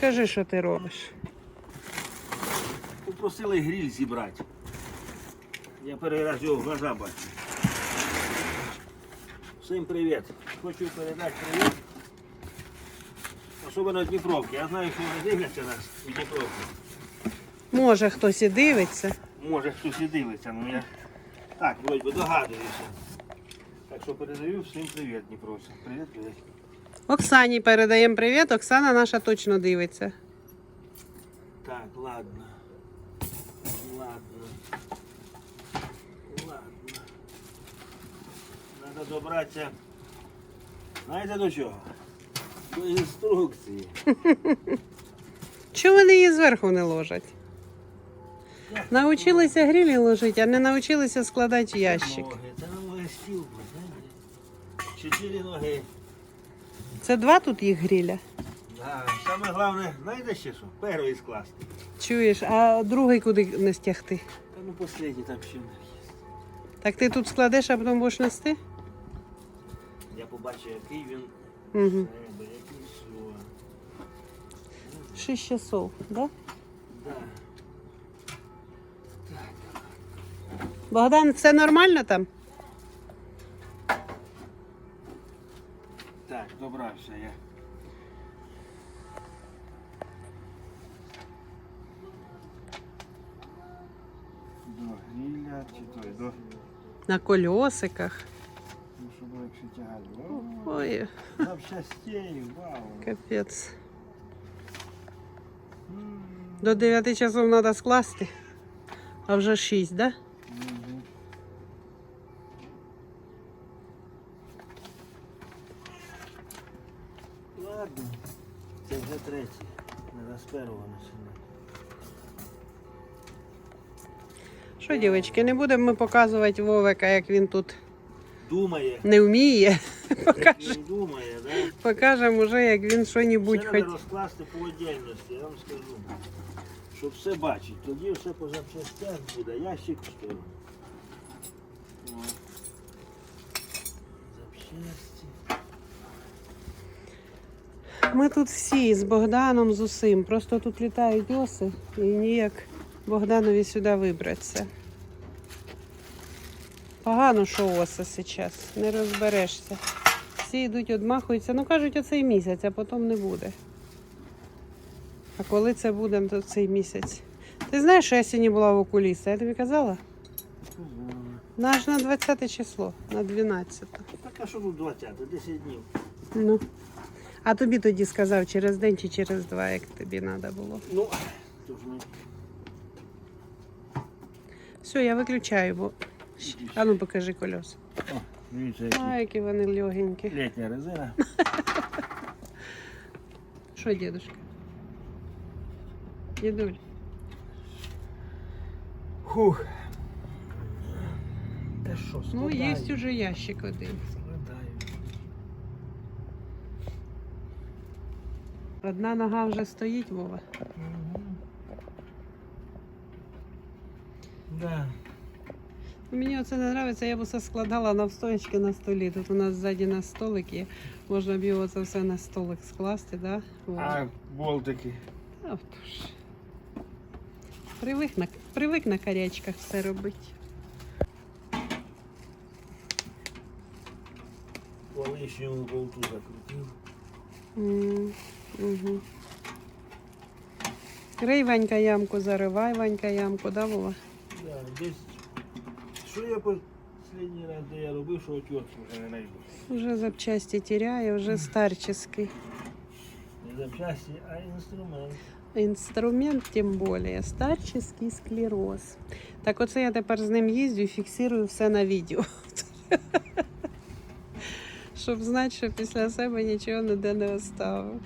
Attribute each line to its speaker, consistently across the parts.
Speaker 1: Кажи, що ти робиш.
Speaker 2: Попросили гриль зібрати. Я перший раз його глаза бачу. Всім привіт. Хочу передати привіт. Особливо Дніпровки. Я знаю, що вони дивляться нас у Дніпровці.
Speaker 1: Може, хтось і дивиться.
Speaker 2: Може хтось і дивиться, ну я так, вроді би догадуюся. Так що передаю всім привіт, Дніпровці. Привіт, привіт.
Speaker 1: Оксані передаємо привіт. Оксана наша точно дивиться.
Speaker 2: Так, ладно. Ладно. Ладно. Надо добратися. Знаєте до чого? До інструкції.
Speaker 1: Чого вони її зверху не ложать? Научилися грілі ложити, а не навчилися складати ящик.
Speaker 2: Ноги. Це на ноги стіл. Чотири ноги.
Speaker 1: Це два тут їх гріля.
Speaker 2: Да. Саме головне, знаєте ще що? Перший скласти.
Speaker 1: Чуєш, а другий куди не стягти?
Speaker 2: Та ну последній там ще них є.
Speaker 1: Так ти тут складеш, а потім будеш нести?
Speaker 2: Я побачив, який він
Speaker 1: Угу.
Speaker 2: себе, який все.
Speaker 1: Шість часов, да?
Speaker 2: Да.
Speaker 1: Богдан, все нормально там?
Speaker 2: Так, добрався я. До гриля чи той, до
Speaker 1: На колесиках.
Speaker 2: ну, щоб легше тягати.
Speaker 1: Ой,
Speaker 2: Запчастей, вау.
Speaker 1: капець. До 9 часов треба скласти, а вже 6, да?
Speaker 2: Це вже третє. Треба з першого починати.
Speaker 1: Що, дівчатки, не будемо ми показувати Вовика, як він тут
Speaker 2: Думає.
Speaker 1: не вміє.
Speaker 2: Він думає, да?
Speaker 1: Покажемо вже, як він що-небудь
Speaker 2: Все
Speaker 1: хоч.
Speaker 2: треба розкласти по отдельності, я вам скажу. Щоб все бачити. Тоді все по запчастях буде, ящик сторону. Запчасті.
Speaker 1: Ми тут всі з Богданом, з усім. Просто тут літають оси і ніяк Богданові сюди вибратися. Погано, що оса зараз, не розберешся. Всі йдуть, одмахуються. Ну кажуть, оцей місяць, а потім не буде. А коли це буде, то цей місяць. Ти знаєш, що я сьогодні була в окуліста? Я тобі казала? Наш на 20 число, на 12.
Speaker 2: Так а що тут 20? 10 днів.
Speaker 1: Ну. А тобі тоді сказав через день чи через два, як тобі треба було.
Speaker 2: Ну,
Speaker 1: Все, я виключаю, бо. А ну покажи
Speaker 2: які
Speaker 1: А, які вони легенькі.
Speaker 2: літня резина.
Speaker 1: Що, дідушка? Дідуль.
Speaker 2: Хух. Та що,
Speaker 1: Ну, є уже ящик один. Одна нога вже стоїть, Вова.
Speaker 2: Мгм. Да.
Speaker 1: Мені оце не подобається, я б усе складала навстоячки на столі. Тут у нас ззаді на столик є. Можна б його це все на столик скласти, да? Вова?
Speaker 2: А болтики.
Speaker 1: А тож. Привик на, привик на карячках все робити.
Speaker 2: По лишньому болту закрутив.
Speaker 1: М, Угу. Рий Ванька ямку, заривай Ванька ямку, да, Вова?
Speaker 2: Да, десь. Що я последній раз, де я робив, що отвертку вже не знайду.
Speaker 1: Уже запчасті тіряє, вже старческий.
Speaker 2: Не запчасті, а інструмент.
Speaker 1: Інструмент, тим більше, старческий склероз. Так оце я тепер з ним їздю і фіксую все на відео. Щоб знати, що після себе нічого ніде не оставив.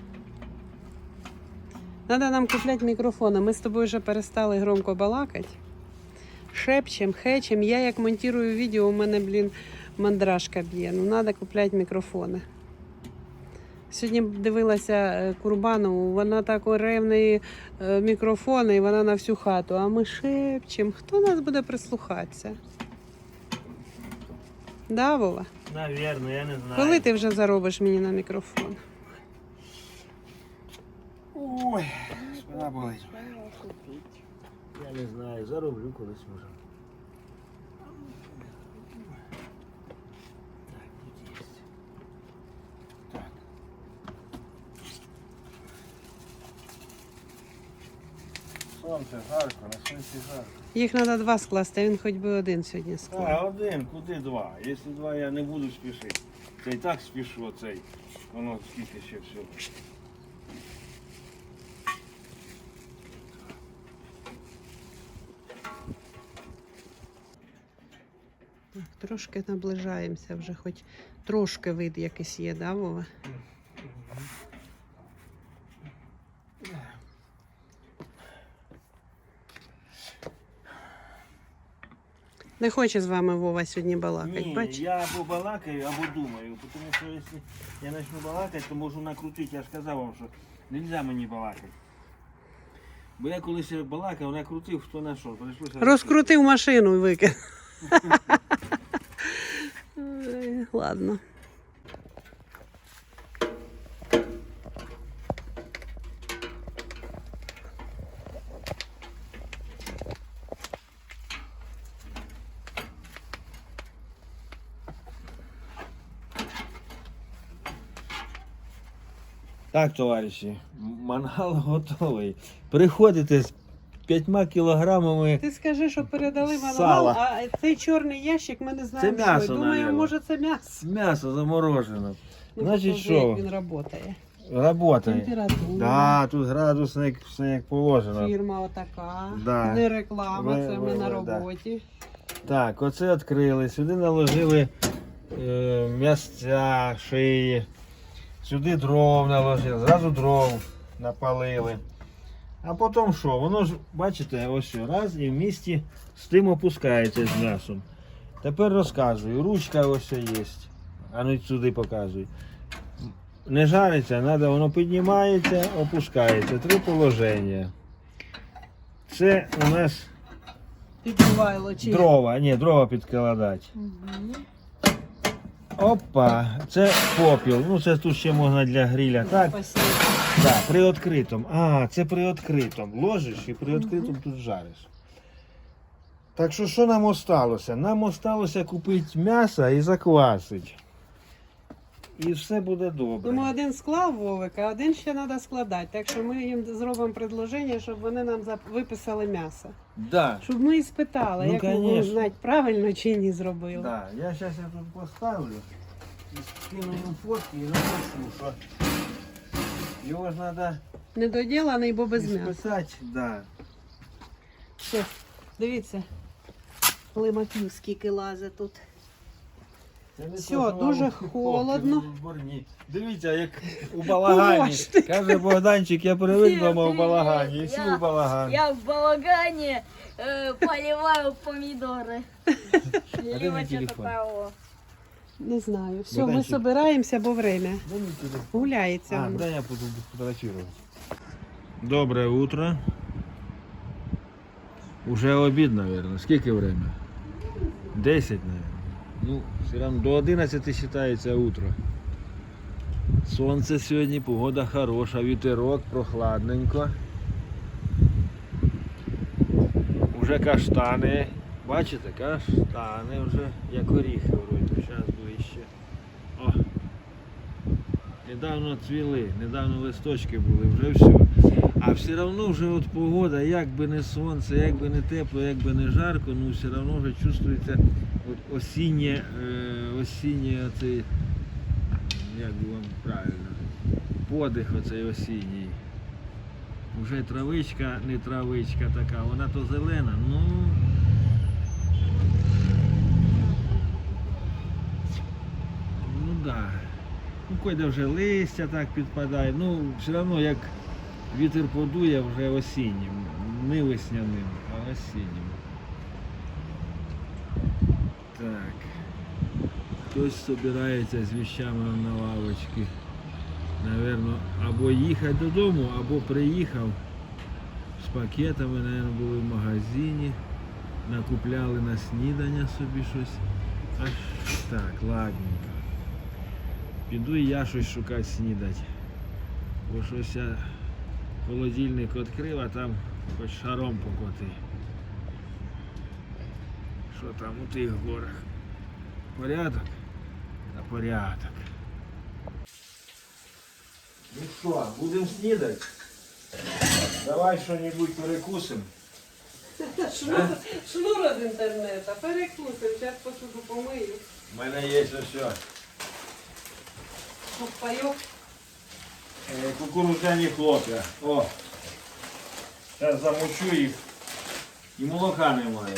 Speaker 1: Треба нам купляти мікрофони. Ми з тобою вже перестали громко балакати. Шепчем, хечем. Я як монтую відео, у мене, блін, мандражка б'є. Ну, треба купляти мікрофони. Сьогодні дивилася е, Курбанову, вона так неї е, мікрофони, і вона на всю хату. А ми шепчем. Хто нас буде прислухатися? Да, Вова?
Speaker 2: Навірно, я не знаю.
Speaker 1: Коли ти вже заробиш мені на мікрофон?
Speaker 2: Ой, спина болить. Я не знаю, зароблю колись може. Так, тут є. Так. Сонце жарко, на сонці жарко.
Speaker 1: Їх треба два скласти, а він хоч би один сьогодні
Speaker 2: А,
Speaker 1: склав.
Speaker 2: один, куди два? Якщо два я не буду спішити. Це і так спішу оцей. Воно скільки ще всього.
Speaker 1: Трошки наближаємося вже, хоч трошки вид якийсь є, да, Вова? Не хоче з вами Вова сьогодні балакати,
Speaker 2: Ні,
Speaker 1: бач?
Speaker 2: я або балакаю, або думаю, тому що якщо я почну балакати, то можу накрутити. Я ж казав вам, що не можна мені балакати. Бо я колись балакав, накрутив, хто на що. Прийшлося
Speaker 1: Розкрутив машину і викинув. Ой, Ладно.
Speaker 2: Так, товариші, мангал готовий. Приходите п'ятьма кілограмами.
Speaker 1: Ти скажи, що передали мангал,
Speaker 2: Сала.
Speaker 1: а цей чорний ящик ми не знаємо.
Speaker 2: Це м'ясо,
Speaker 1: що. Думаю,
Speaker 2: навірно.
Speaker 1: може це м'ясо.
Speaker 2: М'ясо заморожено.
Speaker 1: Ну,
Speaker 2: Значить,
Speaker 1: покажи,
Speaker 2: що?
Speaker 1: як він працює.
Speaker 2: Работає.
Speaker 1: Температура.
Speaker 2: Да, тут градусник все як положено.
Speaker 1: Фірма отака.
Speaker 2: Да.
Speaker 1: Не реклама,
Speaker 2: Ви-
Speaker 1: це
Speaker 2: ви-
Speaker 1: ми на
Speaker 2: ви, да.
Speaker 1: роботі.
Speaker 2: Так, оце відкрили. Сюди наложили е, м'ясця, шиї. Сюди дров наложили, зразу дров напалили. А потім що? Воно ж, бачите, ось що, раз і в місті з тим опускається з м'ясом. Тепер розказую. Ручка ось є. А ну сюди показуй. Не жариться, треба, воно піднімається, опускається. Три положення. Це у нас дрова, ні, дрова підкладати.
Speaker 3: Угу.
Speaker 2: Опа, це попіл. Ну це тут ще можна для гриля. Так,
Speaker 1: Спасибо.
Speaker 2: так, при відкритому. А, це при відкритому. Ложиш і при відкритому тут жариш. Так що що нам осталося? Нам осталося купити м'ясо і заквасити. І все буде добре.
Speaker 1: Тому один склав Вовик, а один ще треба складати. Так що ми їм зробимо предложення, щоб вони нам зап- виписали м'ясо.
Speaker 2: Да.
Speaker 1: Щоб ми і спитали,
Speaker 2: Ну,
Speaker 1: як ми
Speaker 2: конечно.
Speaker 1: знати, правильно чи ні зробили.
Speaker 2: Да, я зараз я тут поставлю і скину їм фотки і напишу, що його ж треба
Speaker 1: Недоділений, бо без м'яса.
Speaker 2: списати. Да.
Speaker 1: Все, дивіться. Лимаків скільки тут.
Speaker 2: Що
Speaker 1: дуже холодно.
Speaker 2: Дивіться, як у балагані. Каже Богданчик, я привик дома в балагані. І всі
Speaker 3: я-
Speaker 2: в балаган.
Speaker 3: Я в балагане э, поливаю помидоры. Либо
Speaker 2: мой
Speaker 3: что-то
Speaker 2: телефон?
Speaker 3: того.
Speaker 1: Не знаю. Все, ми
Speaker 2: Богданчик.
Speaker 1: збираємося, бо время.
Speaker 2: Телефон.
Speaker 1: Гуляється.
Speaker 2: А, да я буду фотографировать. Доброе утро. Уже обід, наверное. Скільки время? 10, наверное. Ну, все равно до 11 вважається утро. Сонце сьогодні, погода хороша, вітерок, прохладненько. Уже каштани. Бачите, каштани вже як оріхи вроді. Зараз ближче. О. Недавно цвіли, недавно листочки були, вже все. А все одно вже от погода, як би не сонце, як би не тепло, як би не жарко, ну все одно вже чувствується осіннє, е, осіннє оцей, як би вам правильно, подих оцей осінній. Вже травичка, не травичка така, вона то зелена, ну. Ну да. Ну, койде вже листя так підпадає. Ну, все одно як вітер подує вже осіннім. Не весняним, а осіннім. Так. Хтось збирається з віщами на лавочки. Наверно, або їхати додому, або приїхав з пакетами, наверно, були в магазині, накупляли на снідання собі щось. Аж так, ладненько. Піду я щось шукати снідати. Бо щось я Холодильник відкрив, а там хоч шаром покоти. Що там у тих горах? Порядок? Та порядок. Ну що, будемо снідати? Давай що-небудь перекусимо.
Speaker 1: Шнур, шнур з інтернету, перекусим, зараз посуду помию.
Speaker 2: У мене є все.
Speaker 1: Пайок.
Speaker 2: Е, хлоп'я. О. Зараз замочу їх. І молока немає.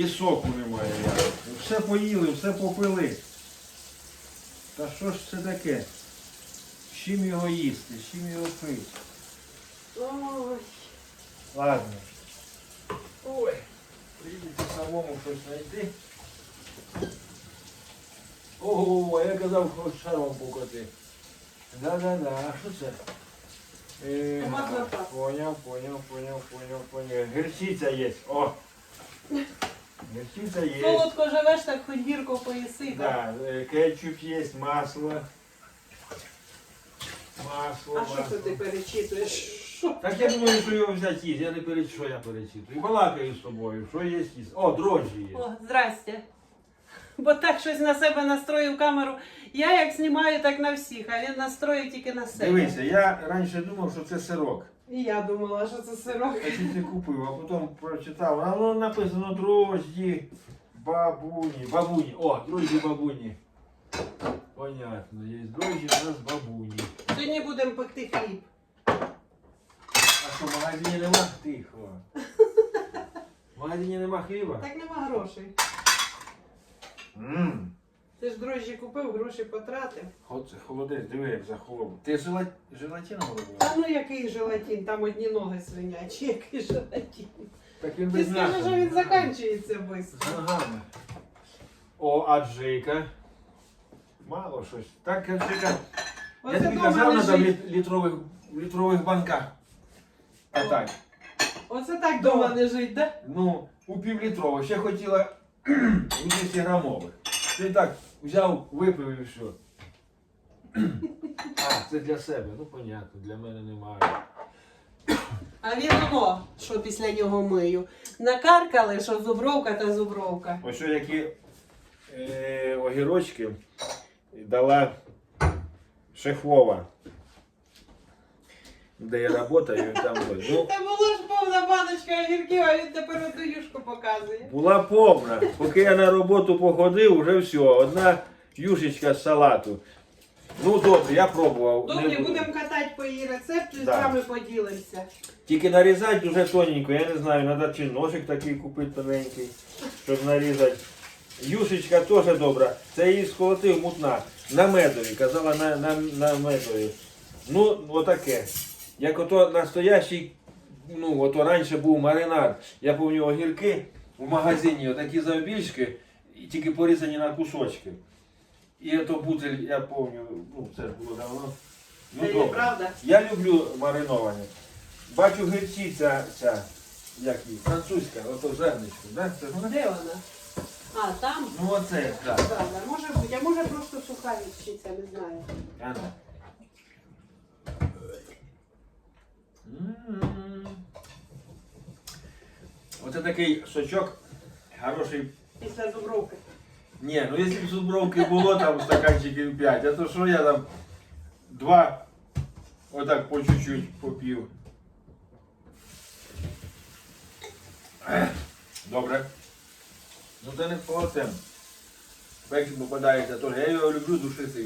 Speaker 2: І соку немає. Все поїли, все попили. Та що ж це таке? З чим його їсти, з чим його пити?
Speaker 1: Ой,
Speaker 2: Ладно. Ой, прийдеться самому щось знайти. Ого, я казав, хоч шаром покоти. Да-да-да, а що це? Е, Поняв, поняв, поняв, поняв, поняв. Гірчиця є. О! Гірчиця є.
Speaker 1: солодко живеш, так хоч гірко поїси.
Speaker 2: Да, е, кетчуп є, масло. Масло,
Speaker 1: А що це
Speaker 2: масло.
Speaker 1: ти перечитуєш? Що?
Speaker 2: Так я думаю, що його взяти їсти. Я не перед що я перечитую. І балакаю з тобою, що є їсти. О, дрожжі є.
Speaker 1: О, здрасте. Бо так щось на себе настроїв камеру. Я як знімаю, так на всіх, а він настроїв тільки на себе.
Speaker 2: Дивися, я раніше думав, що це сирок.
Speaker 1: І я думала, що це сирок.
Speaker 2: Я чуть не купив, а потім прочитав. А воно написано дрожжі, бабуні. Бабуні. О, дрожжі бабуні. Понятно, є дрожжі, у нас бабуні.
Speaker 1: Сьогодні будемо пекти хліб.
Speaker 2: А що, в магазині нема? Тихо. В магазині нема хліба?
Speaker 1: Так нема грошей.
Speaker 2: Ммм.
Speaker 1: Ти ж дрожжі купив, гроші потратив.
Speaker 2: Холодець, диви, як захолов. Ти жела... желатином робила?
Speaker 1: Та ну який желатин, там одні ноги свинячі, який желатин.
Speaker 2: Так він
Speaker 1: Ти
Speaker 2: без
Speaker 1: скажи,
Speaker 2: м'яса.
Speaker 1: що він закінчується швидко.
Speaker 2: З ногами. О, аджика. Мало щось. Так, аджика. Я
Speaker 1: Оце
Speaker 2: тобі
Speaker 1: дома
Speaker 2: казав, на там
Speaker 1: лежить.
Speaker 2: літ- літрових, в літрових банках. А так.
Speaker 1: Оце так дома лежить, да?
Speaker 2: Ну, у півлітрових. Ще хотіла у 200 грамових. Ти так взяв, випив і все. А, це для себе. Ну, понятно, для мене немає.
Speaker 1: А він воно, що після нього мию. Накаркали, що зубровка та зубровка.
Speaker 2: Ось що які е, огірочки дала шефова. Де я працюю, там ось. Ну,
Speaker 1: Та було ж баночка огірків, а він тепер одну юшку показує.
Speaker 2: була повна. Поки я на роботу походив, вже все. Одна юшечка з салату. Ну добре, я пробував. Не
Speaker 1: Добре,
Speaker 2: буду.
Speaker 1: будемо катати по її рецепту і з
Speaker 2: Да.
Speaker 1: вами поділимося.
Speaker 2: Тільки нарізати дуже тоненько, я не знаю, треба чи ножик такий купити тоненький, щоб нарізати. Юшечка теж добра. Це її сколотив мутна. На медові, казала на, на, на медові. Ну, отаке. Як ото настоящий, ну, ото раніше був маринад. Я пам'ятаю огірки в магазині, отакі завбільшки, і тільки порізані на кусочки. І ото бутель, я пам'ятаю, ну, це ж було давно. Ну,
Speaker 1: Це є
Speaker 2: добре.
Speaker 1: правда?
Speaker 2: Я люблю мариноване. Бачу гірчиця ця, як її, французька, ото зерничко, да? Це ж вона?
Speaker 1: Де вона? А, там?
Speaker 2: Ну оце, так.
Speaker 1: Правда, може бути, а може просто суха відчиця, не знаю.
Speaker 2: Да. Оце такий сочок хороший.
Speaker 1: Після зубровки.
Speaker 2: Ні, ну якщо б зубровки було там стаканчиків 5, а то що я там два отак по чуть-чуть попів. Добре. Ну це не полотен. Пекін попадається теж. Я його люблю душити.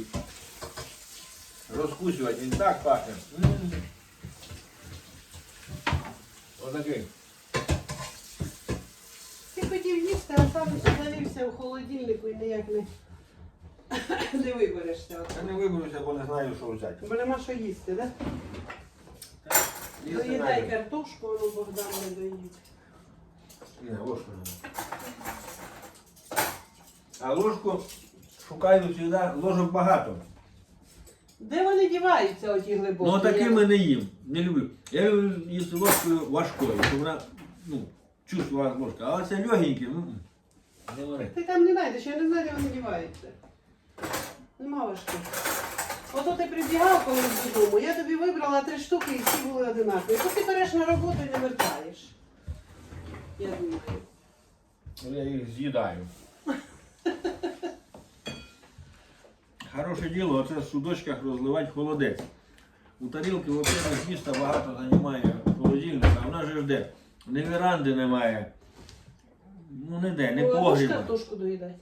Speaker 2: Розкусювати, він так пахне. Отакий.
Speaker 1: Хотів їсти, а сам завівся в холодильнику і ніяк не, не виберешся.
Speaker 2: Я не виберуся, бо не знаю, що взяти.
Speaker 1: Бо нема що їсти, так? Да?
Speaker 2: Їсти
Speaker 1: Доїдай
Speaker 2: навіть.
Speaker 1: картошку, воно Богдан не доїть.
Speaker 2: Ні, ложку не А ложку шукаю завжди, ложок багато.
Speaker 1: Де вони діваються, оті глибокі?
Speaker 2: Ну такими не їм. Не люблю. Я люблю їсти ложкою важкою, щоб вона ну, чувствувала ложка. Але це легенькі, ну, не вари.
Speaker 1: Ти там не знайдеш, я не знаю, де вони діваються. Нема важких. Ото ти прибігав колись додому, я тобі вибрала три штуки і всі були одинакові. То ти береш на роботу і не вертаєш. Я думаю.
Speaker 2: Я їх з'їдаю. Хороше діло, оце в судочках розливати холодець. У тарілки во-первых, міста багато займає холодильника, а в нас же ж Ні веранди немає. Ну ніде, не
Speaker 1: можеш
Speaker 2: погріба.
Speaker 1: картошку доїдати.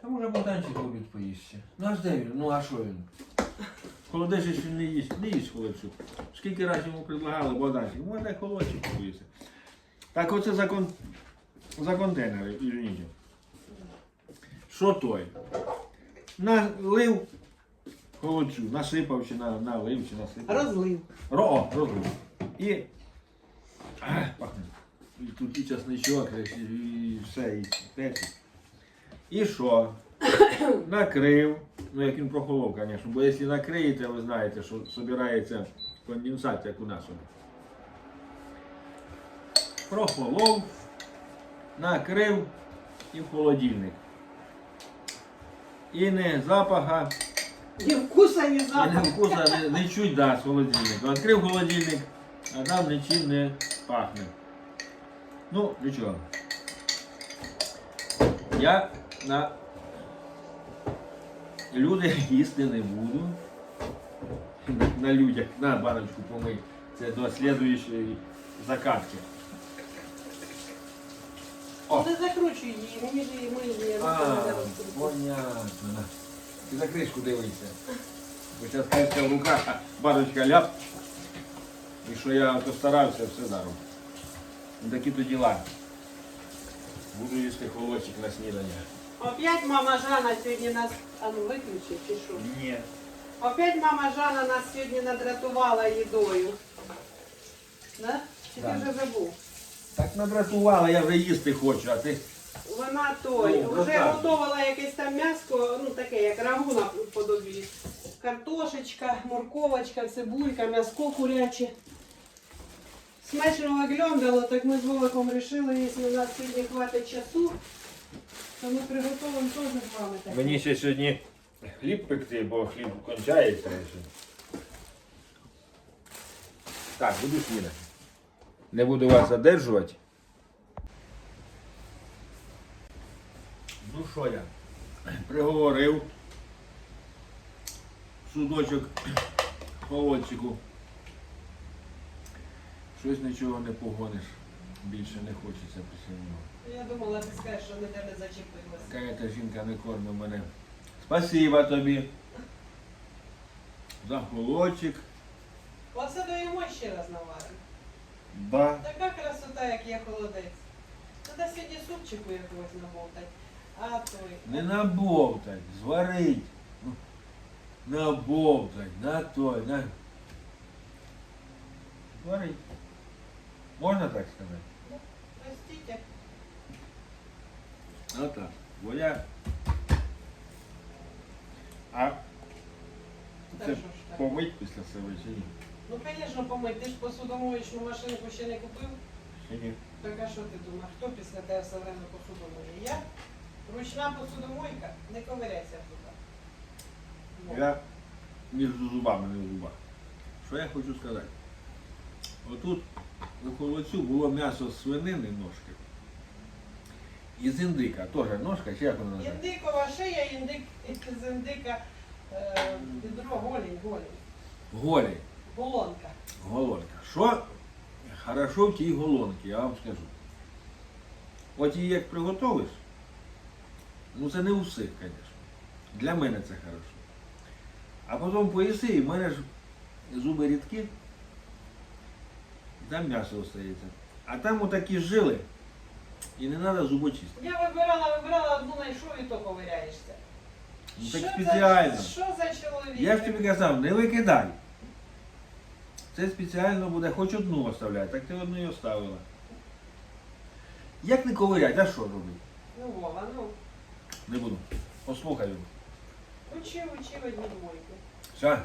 Speaker 2: Та може Богданчик обід поїсться. Ну а ж де він? Ну а що він? Холодець він не їсть, не їсть холодцю. Скільки разів йому предлагали Богданчик, можна холодчик поїсти. Так оце за, кон... за контейнери, извините. Що той? Налив холодцю, насипав чи на, налив чи насипав.
Speaker 1: Розлив.
Speaker 2: Ро, о, розлив. І. Ах, пахне. І тут і часничок, і все, і перець. І що? Накрив. Ну як він прохолов, звісно. Бо якщо накриєте, ви знаєте, що збирається конденсат, як у нас. Прохолов, накрив і в холодильник. І не запаха,
Speaker 1: Ні вкуса, ні
Speaker 2: і не вкуса, не, не чуть да, з холодильника. Відкрив холодильник, а там нічим не пахне. Ну, нічого. Я на люди їсти не буду. На, на людях, на баночку помий. Це до слідуючої закатки. О.
Speaker 1: Не закручуй її, мені ж її ми
Speaker 2: А, понятно. Ти за кришку дивися. Бо зараз кришка в руках, а баночка ляп. І що я то старався, все даром. Ну, Такі то діла. Буду їсти холодчик на снідання.
Speaker 1: Опять мама Жана сьогодні нас. А ну виключи чи що?
Speaker 2: Ні.
Speaker 1: Опять мама Жана нас сьогодні надратувала їдою. Да? Чи ти
Speaker 2: Так.
Speaker 1: вже забув?
Speaker 2: Так надратувала, я вже їсти хочу, а ти.
Speaker 1: Вона той,
Speaker 2: Ну,
Speaker 1: вже
Speaker 2: розказуй.
Speaker 1: готувала якесь там м'яско, ну таке, як рагу на подобі. Картошечка, морковочка, цибулька, м'яско куряче. Смачно виглядало, так ми з Вовиком вирішили, якщо у нас сьогодні хватить часу, то ми приготуємо теж з вами таке.
Speaker 2: Мені ще сьогодні хліб пекти, бо хліб кончається. Так, буду снідати. Не буду вас задержувати. Ну що я? Приговорив судочок холодчику. Щось нічого не погониш. Більше не хочеться після нього.
Speaker 1: Я думала, ти скажеш, що не тебе зачепилася.
Speaker 2: Яка та жінка не кормить мене. Спасибо тобі. За холодчик.
Speaker 1: Оце доїмо ще раз наваримо.
Speaker 2: Да.
Speaker 1: Така красота, як є холодець. Треба сьогодні супчику якогось набовтати. А той.
Speaker 2: Не набовтать, зварить. Набовтать, на той, на. Зварить. Можна так сказати?
Speaker 1: Простите.
Speaker 2: Ну так. Бо я. А
Speaker 1: Та
Speaker 2: це
Speaker 1: що ж так?
Speaker 2: помить після себе чи ні?
Speaker 1: Ну, звісно, помить. Ти ж посудомоєчну машинку ще не купив.
Speaker 2: Чи ні?
Speaker 1: Так а що ти думаєш, хто після тебе все время посудомоє? Я? Ручна посудомойка, не ковиряйся туди.
Speaker 2: Я між зубами не в зубах. Що я хочу сказати? Отут у холодцю було м'ясо з свинини ножки. І з індика, теж ножка, чи як вона називається?
Speaker 1: Індикова шия, індик, з індика, е, бідро, голінь, голінь.
Speaker 2: Голі,
Speaker 1: Голонка.
Speaker 2: голонка. Що хорошо в тій голонці, я вам скажу. От її як приготовиш, ну це не у всіх, звісно. Для мене це хорошо. А потім поїси, і в мене ж зуби рідкі, там м'ясо остається. А там отакі жили, і не треба зубочистити.
Speaker 1: Я вибирала, вибирала одну знайшов і то ковиряєшся.
Speaker 2: Ну так спеціально.
Speaker 1: За, що за чоловік?
Speaker 2: Я ж тобі казав, не викидай. Це спеціально буде хоч одну оставляти, так ти одну і оставила. Як не ковирять, а що робити?
Speaker 1: Ну, Вова, ну,
Speaker 2: Не буду. Послухаю.
Speaker 1: учи, учи в одні двойки.
Speaker 2: Все.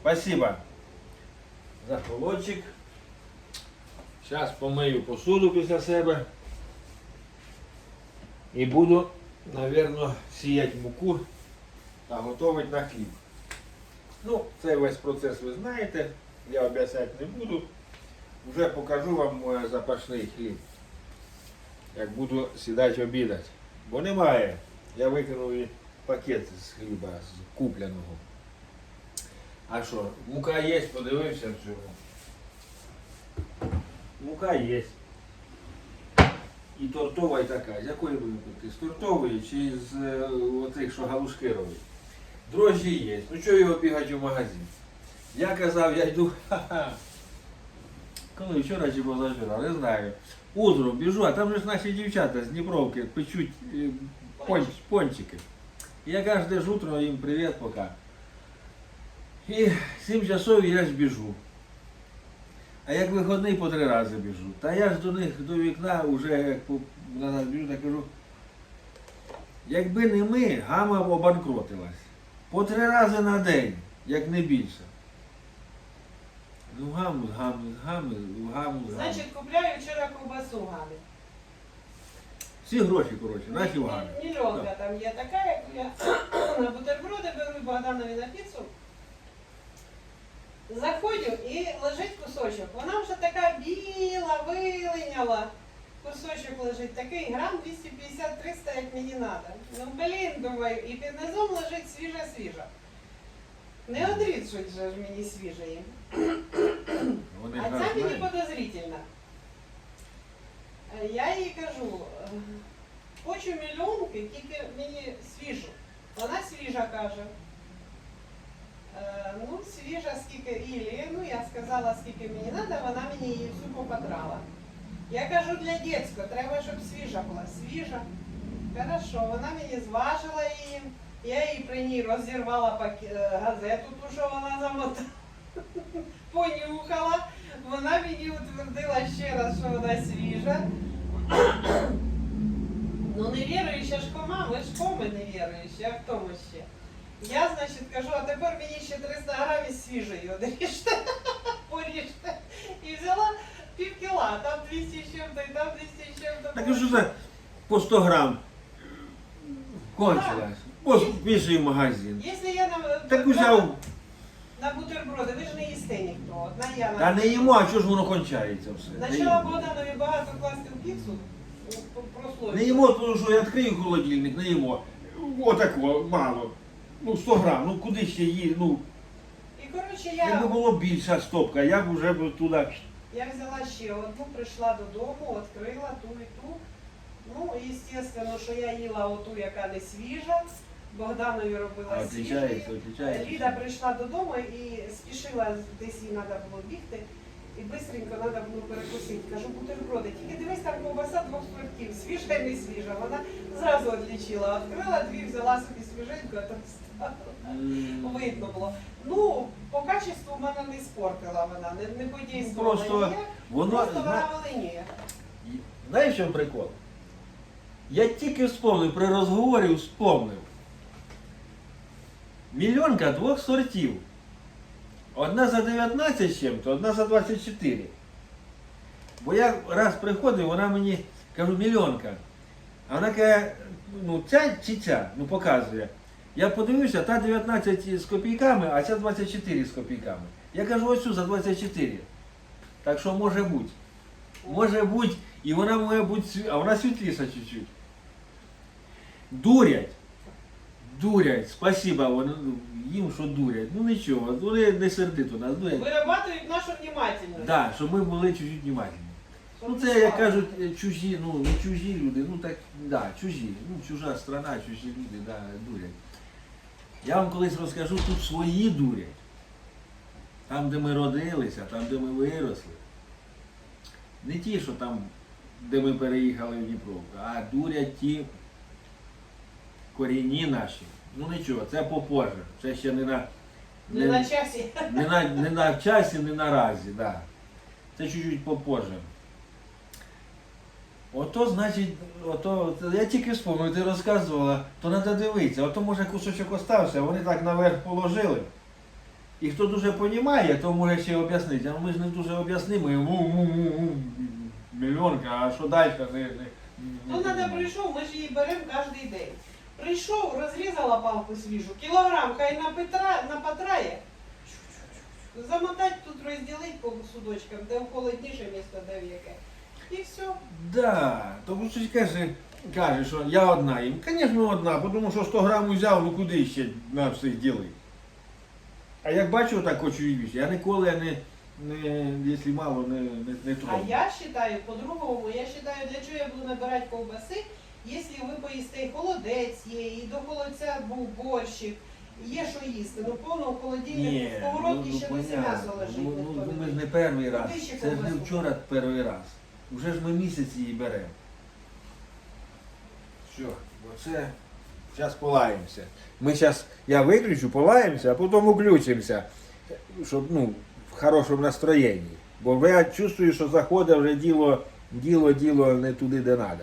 Speaker 2: Спасибо за холодчик. Зараз помию посуду після себе. І буду, напевно, сіяти муку та готувати на хліб. Ну, цей весь процес ви знаєте, я об'ясняти не буду. Вже покажу вам е, запашний хліб. Як буду сідати обідати. Бо немає. Я викинув і пакет з хліба з купленого. А що, мука є, подивився в цьому. Мука є. І тортова, і така. З якої будемо пити? З тортової чи з е, що галушки? Дрожжі є. Ну чого його бігати в магазин? Я казав, я йду. Коли вчора чи позавчора, не знаю. Утром біжу, а там же ж наші дівчата з Дніпровки печуть е, понч, пончики. Я кожне ж утро їм привіт пока. І 7 часов я ж біжу. А як виходний по три рази біжу. Та я ж до них до вікна вже як по- назад біжу, так кажу. Якби не ми, гама б обанкротилась. По три рази на день, як не більше. Ну гаму, гаму, гаму, гаму, гаму.
Speaker 1: Значить, купляю вчора ковбасу Галі.
Speaker 2: Всі гроші, коротше, наші в гамі.
Speaker 1: Мільйонка там є така, яку я на бутерброди беру Богданові на піцу. Заходжу і лежить кусочок. Вона вже така біла, вилиняла. Кусочок лежить такий грам 250-300, як мені треба. Ну блін, думаю, і під низом лежить свіжа-свіжа. Не одріжуть же ж мені свіжої.
Speaker 2: Вони
Speaker 1: А
Speaker 2: ж нас
Speaker 1: ця мені
Speaker 2: знають.
Speaker 1: подозрительна. Е, Я їй кажу, е, хочу мільйонки, тільки мені свіжу. Вона свіжа каже. Е, Ну, свіжа скільки Ілі, ну я сказала, скільки мені треба, вона мені її всю попотрала. Я кажу, для дітського, треба, щоб свіжа була. Свіжа. Хорошо, вона мені зважила її. Я їй при ній розірвала е, газету, ту, що вона замотала понюхала. Вона мені утвердила ще раз, що вона свіжа. Ну не віруюча ж кома, ми ж коми не віруючі, а в тому ще. Я, значить, кажу, а тепер мені ще 300 грамів свіжої одріжте, поріжте. І взяла пів кіла, там 200 з чим-то, і там 200 з чим-то.
Speaker 2: Так і що це по 100 грам кончилась. Ось більший магазин.
Speaker 1: Якщо я на,
Speaker 2: Так взяв.
Speaker 1: на бутерброди, ви ж не їсте ніхто. Одна я на
Speaker 2: Та не їмо, а чого ж воно кончається все? Не
Speaker 1: Почала
Speaker 2: їмо.
Speaker 1: Богданові багато класти в піцу. ну.
Speaker 2: Не їмо, тому що я відкрию холодильник, не їмо. Отако, мало. Ну, 100 грам, ну куди ще її, ну,
Speaker 1: І коротше
Speaker 2: якби
Speaker 1: я,
Speaker 2: було більша стопка, я б вже б туди.
Speaker 1: я взяла ще одну, прийшла додому, відкрила ту і ту. Ну, і звісно, що я їла оту, яка не свіжа. Богданові робила
Speaker 2: А отличається.
Speaker 1: Ліда прийшла додому і спішила, десь їй треба було бігти. І швидко треба було перекусити. Кажу, бутерброди, тільки дивись, там ковбаса двох сортів, свіжа і не свіжа. Вона зразу відлічила, відкрила дві, взяла собі свіженьку, а там Видно було. Ну, по качеству в мене не спортила вона, не, не подійствувала
Speaker 2: Просто Воно,
Speaker 1: просто вона волиніє.
Speaker 2: знаєш, чому прикол? Я тільки вспомнив, при розговорі вспомнив. Мільйонка двох сортів. Одна за 19 з чим-то, одна за 24. Бо я раз приходив, вона мені кажу, мільйонка. А вона каже, ну ця чи ця, ну показує. Я подивився, та 19 з копійками, а ця 24 з копійками. Я кажу, оцю за 24. Так що може бути. Може бути, і вона може бути, а вона світліша чуть-чуть. Дурять. Дурять. Ну, їм, що дурять. Ну нічого, вони не сердито нас дурять.
Speaker 1: Вирабатують нашу внимательність.
Speaker 2: Да, щоб ми були чуть-чуть внимательні. Ну це, як кажуть, е, чужі, ну не чужі люди, ну так, да, чужі. Ну, чужа страна, чужі люди, да, дурять. Я вам колись розкажу, тут свої дурять. Там, де ми родилися, там, де ми виросли. Не ті, що там, де ми переїхали в Дніпровку, а дурять ті корінні наші. Ну нічого, це попозже. Це ще не на.
Speaker 1: Не на часі.
Speaker 2: Не на, не на часі, не наразі, да. Це чуть-чуть попозже. Ото, значить, ото, я тільки вспомнив, ти розказувала, то треба дивитися, ото може кусочок остався, вони так наверх положили. І хто дуже розуміє, то може ще об'яснити. А ми ж не дуже об'яснимо, і му-му-му-му, мільйонка, а що далі?
Speaker 1: Ну, треба прийшов, ми ж її беремо кожен день. Прийшов, розрізала палку свіжу, кілограм, хай на Петра, на Патрає, Замотати тут розділити по судочкам, де холодніше місто, де в яке. І все.
Speaker 2: Да, тому що каже, каже, що я одна їм. Звісно, одна, тому що 100 грам взяв, ну куди ще на всіх ділити. А як бачу так хочу їсти, я ніколи не, не якщо мало, не, не, не
Speaker 1: А я вважаю, по-другому, я вважаю, для чого я буду набирати ковбаси, якщо ви поїсте і холодець є, і до холодця був борщик, є що їсти. Ну повно в холодильнику, в сковородці ще досі м'ясо лежить.
Speaker 2: ну, ну,
Speaker 1: не
Speaker 2: ми ж не перший раз. Це ж не вчора перший раз. Уже ж ми місяць її беремо. Все, оце. Зараз полаємося. Ми зараз, я виключу, полаємося, а потім включимося, щоб ну, в хорошому настроєнні. Бо я чувствую, що заходить вже діло, діло, діло не туди, де треба.